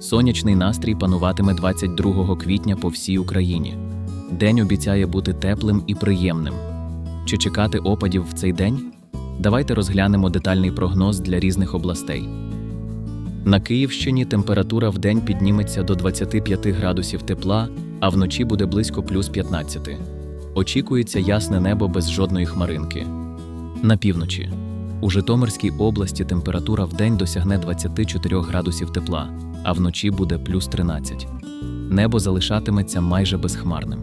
Сонячний настрій пануватиме 22 квітня по всій Україні. День обіцяє бути теплим і приємним. Чи чекати опадів в цей день? Давайте розглянемо детальний прогноз для різних областей. На Київщині температура в день підніметься до 25 градусів тепла, а вночі буде близько плюс 15. Очікується ясне небо без жодної хмаринки. На півночі. У Житомирській області температура в день досягне 24 градусів тепла, а вночі буде плюс 13. Небо залишатиметься майже безхмарним.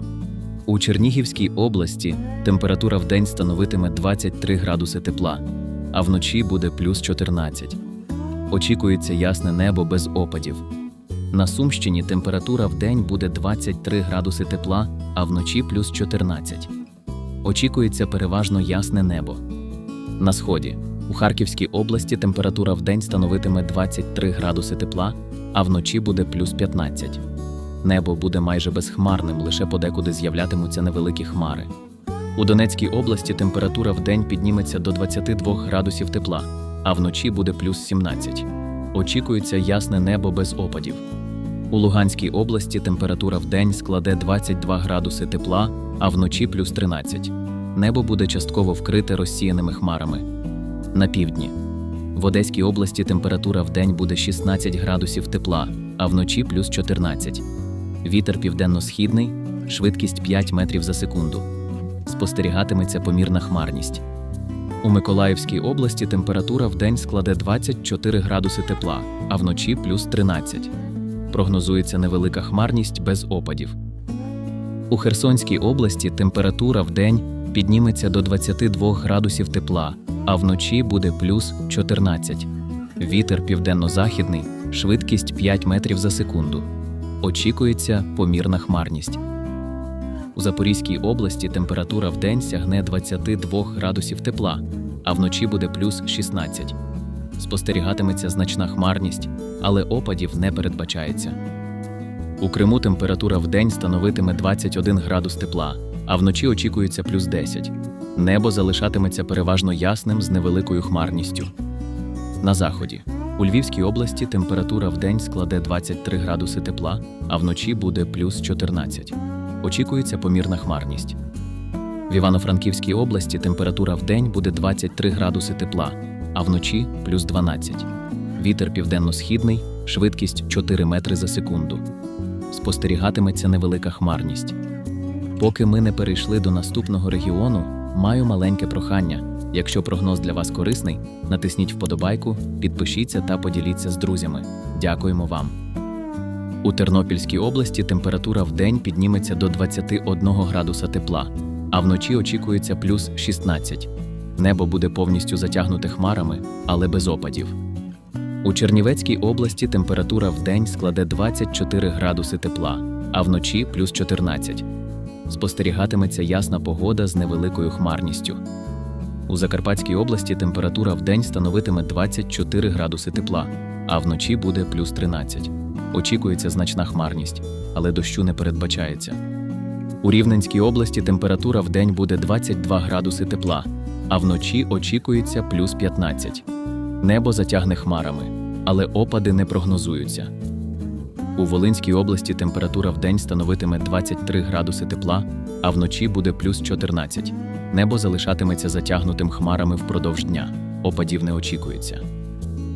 У Чернігівській області температура в день становитиме 23 градуси тепла, а вночі буде плюс 14. Очікується ясне небо без опадів. На Сумщині температура в день буде 23 градуси тепла, а вночі плюс 14. Очікується переважно ясне небо. На сході у Харківській області температура в день становитиме 23 градуси тепла, а вночі буде плюс 15. Небо буде майже безхмарним, лише подекуди з'являтимуться невеликі хмари. У Донецькій області температура в день підніметься до 22 градусів тепла, а вночі буде плюс 17. Очікується ясне небо без опадів. У Луганській області температура в день складе 22 градуси тепла, а вночі плюс 13. Небо буде частково вкрите розсіяними хмарами. На півдні. В Одеській області температура в день буде 16 градусів тепла, а вночі плюс 14. Вітер південно-східний, швидкість 5 метрів за секунду. Спостерігатиметься помірна хмарність. У Миколаївській області температура в день складе 24 градуси тепла, а вночі плюс 13. Прогнозується невелика хмарність без опадів. У Херсонській області температура в день підніметься до 22 градусів тепла, а вночі буде плюс 14. Вітер південно-західний, швидкість 5 метрів за секунду. Очікується помірна хмарність. У Запорізькій області температура в сягне 22 градусів тепла, а вночі буде плюс 16. Спостерігатиметься значна хмарність, але опадів не передбачається. У Криму температура в день становитиме 21 градус тепла, а вночі очікується плюс 10. Небо залишатиметься переважно ясним з невеликою хмарністю. На заході. У Львівській області температура в день складе 23 градуси тепла, а вночі буде плюс 14. Очікується помірна хмарність. В Івано-Франківській області температура в день буде 23 градуси тепла, а вночі плюс 12. Вітер південно-східний, швидкість 4 метри за секунду. Спостерігатиметься невелика хмарність. Поки ми не перейшли до наступного регіону, маю маленьке прохання. Якщо прогноз для вас корисний, натисніть вподобайку, підпишіться та поділіться з друзями. Дякуємо вам. У Тернопільській області температура в день підніметься до 21 градуса тепла, а вночі очікується плюс 16. Небо буде повністю затягнуте хмарами, але без опадів. У Чернівецькій області температура в день складе 24 градуси тепла, а вночі плюс 14. Спостерігатиметься ясна погода з невеликою хмарністю. У Закарпатській області температура в день становитиме 24 градуси тепла, а вночі буде плюс 13. Очікується значна хмарність, але дощу не передбачається. У Рівненській області температура в день буде 22 градуси тепла, а вночі очікується плюс 15. Небо затягне хмарами, але опади не прогнозуються. У Волинській області температура в день становитиме 23 градуси тепла, а вночі буде плюс 14. Небо залишатиметься затягнутим хмарами впродовж дня. Опадів не очікується.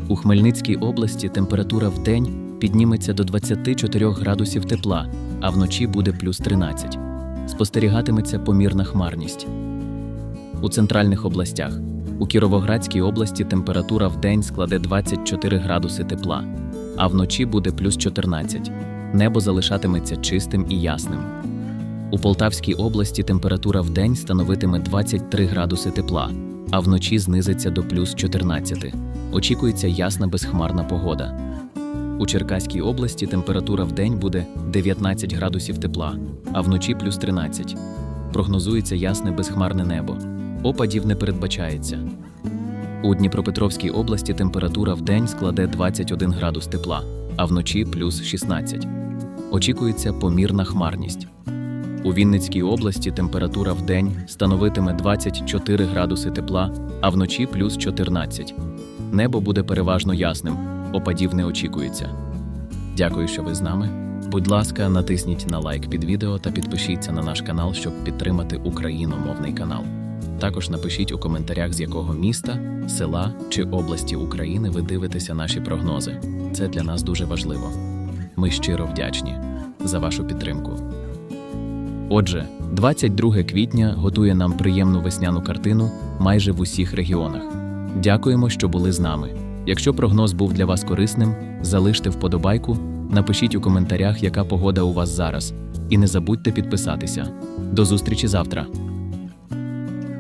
У Хмельницькій області температура в день підніметься до 24 градусів тепла, а вночі буде плюс 13. Спостерігатиметься помірна хмарність. У центральних областях. У Кіровоградській області температура в день складе 24 градуси тепла, а вночі буде плюс 14. Небо залишатиметься чистим і ясним. У Полтавській області температура в день становитиме 23 градуси тепла, а вночі знизиться до плюс 14. Очікується ясна безхмарна погода. У Черкаській області температура в день буде 19 градусів тепла, а вночі плюс 13. Прогнозується ясне безхмарне небо. Опадів не передбачається. У Дніпропетровській області температура в день складе 21 градус тепла, а вночі плюс 16. Очікується помірна хмарність. У Вінницькій області температура в день становитиме 24 градуси тепла, а вночі плюс 14. Небо буде переважно ясним, опадів не очікується. Дякую, що ви з нами. Будь ласка, натисніть на лайк під відео та підпишіться на наш канал, щоб підтримати україномовний канал. Також напишіть у коментарях, з якого міста, села чи області України ви дивитеся наші прогнози. Це для нас дуже важливо. Ми щиро вдячні за вашу підтримку. Отже, 22 квітня готує нам приємну весняну картину майже в усіх регіонах. Дякуємо, що були з нами. Якщо прогноз був для вас корисним, залиште вподобайку, напишіть у коментарях, яка погода у вас зараз, і не забудьте підписатися. До зустрічі завтра!